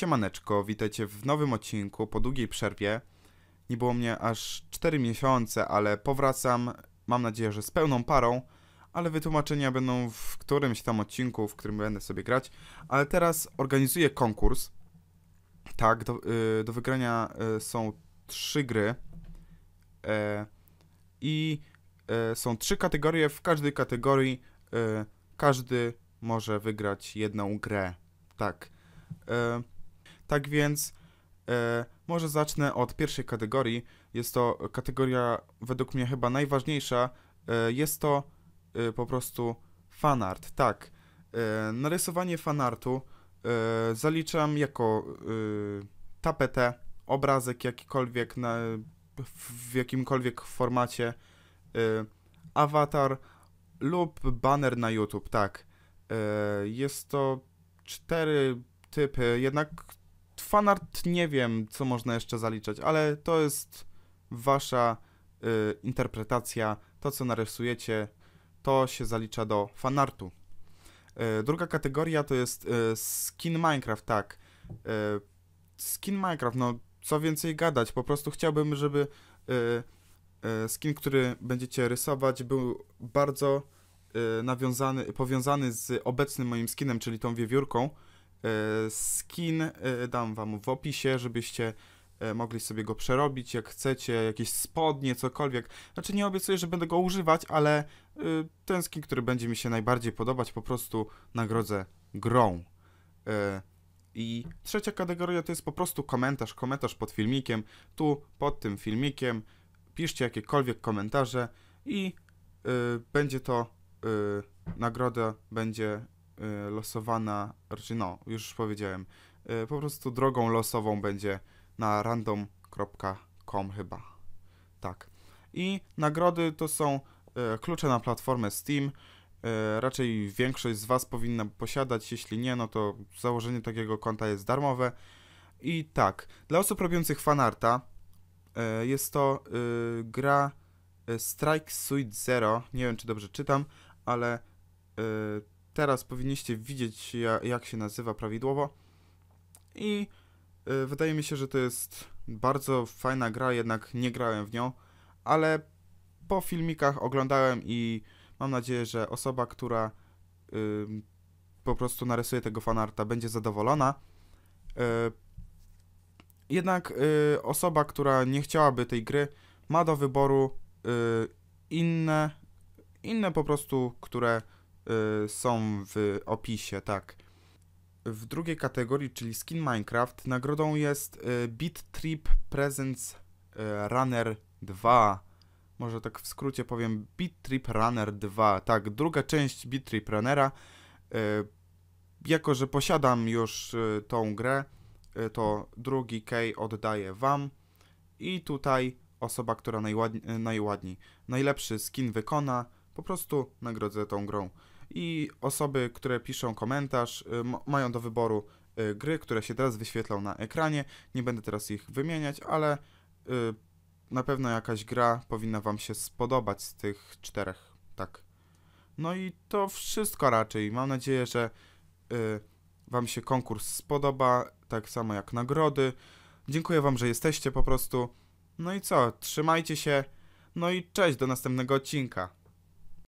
Siemaneczko, witajcie w nowym odcinku po długiej przerwie. Nie było mnie aż 4 miesiące, ale powracam, mam nadzieję, że z pełną parą, ale wytłumaczenia będą w którymś tam odcinku, w którym będę sobie grać. Ale teraz organizuję konkurs. Tak, do, y, do wygrania y, są trzy gry. E, I e, są trzy kategorie. W każdej kategorii e, każdy może wygrać jedną grę. Tak. Tak więc e, może zacznę od pierwszej kategorii. Jest to kategoria według mnie chyba najważniejsza. E, jest to e, po prostu fanart. Tak. E, narysowanie fanartu e, zaliczam jako e, tapetę, obrazek jakikolwiek na, w jakimkolwiek formacie, awatar lub banner na YouTube. Tak. Jest to cztery typy, jednak fanart nie wiem, co można jeszcze zaliczać, ale to jest wasza y, interpretacja, to co narysujecie, to się zalicza do fanartu. Y, druga kategoria to jest y, skin Minecraft, tak. Y, skin Minecraft, no co więcej gadać, po prostu chciałbym, żeby y, y, skin, który będziecie rysować, był bardzo nawiązany, powiązany z obecnym moim skinem, czyli tą wiewiórką. E, Skin e, dam wam w opisie, żebyście e, mogli sobie go przerobić jak chcecie, jakieś spodnie, cokolwiek. Znaczy nie obiecuję, że będę go używać, ale ten skin, który będzie mi się najbardziej podobać, po prostu nagrodzę grą. I trzecia kategoria to jest po prostu komentarz, komentarz pod filmikiem. Tu pod tym filmikiem piszcie jakiekolwiek komentarze i będzie to nagroda będzie losowana, raczej no, już powiedziałem, y, po prostu drogą losową będzie na random.com chyba. Tak. I nagrody to są y, klucze na platformę Steam. Y, raczej większość z Was powinna posiadać, jeśli nie, no to założenie takiego konta jest darmowe. I tak, dla osób robiących fanarta y, jest to y, gra y, Strike Suite Zero. Nie wiem, czy dobrze czytam, ale y, teraz powinniście widzieć, ja, jak się nazywa prawidłowo. I y, wydaje mi się, że to jest bardzo fajna gra, jednak nie grałem w nią, ale po filmikach oglądałem i mam nadzieję, że osoba, która po prostu narysuje tego fanarta, będzie zadowolona. Y, jednak y, osoba, która nie chciałaby tej gry, ma do wyboru inne, inne po prostu, które są w opisie, tak. W drugiej kategorii, czyli Skin Minecraft, nagrodą jest y, Beat Trip Presents y, Runner 2. Może tak w skrócie powiem Beat Trip Runner 2. Tak, druga część Beat Trip Runnera. Y, jako, że posiadam już y, tą grę, y, to drugi key oddaję wam. I tutaj osoba, która najładni, y, najładniej, najlepszy skin wykona, po prostu nagrodzę tą grą i osoby, które piszą komentarz, y, mają do wyboru y, gry, które się teraz wyświetlą na ekranie. Nie będę teraz ich wymieniać, ale y, na pewno jakaś gra powinna Wam się spodobać z tych czterech. Tak. No i to wszystko raczej. Mam nadzieję, że Wam się konkurs spodoba, tak samo jak nagrody. Dziękuję Wam, że jesteście po prostu. No i co? Trzymajcie się. No i cześć do następnego odcinka.